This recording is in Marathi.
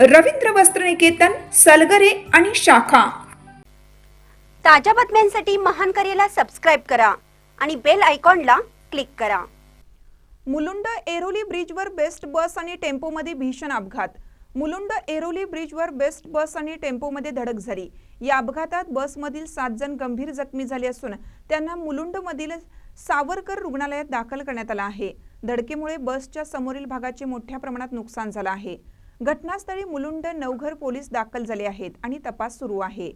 रवींद्र वस्त्रनिकेतन सलगरे आणि शाखा. ताज्या बातम्यांसाठी महान करेला सबस्क्राईब करा आणि बेल आयकॉनला क्लिक करा. मुलुंड एरोली ब्रिजवर बेस्ट बस आणि टेम्पोमध्ये भीषण अपघात. मुलुंड एरोली ब्रिजवर बेस्ट बस आणि टेम्पोमध्ये धडक झाली या अपघातात बसमधील सात जण गंभीर जखमी झाले असून त्यांना मुलुंडमधील सावरकर रुग्णालयात दाखल करण्यात आलं आहे. धडकेमुळे बसच्या समोरील भागाचे मोठ्या प्रमाणात नुकसान झालं आहे. घटनास्थळी मुलुंड नवघर पोलीस दाखल झाले आहेत आणि तपास सुरू आहे.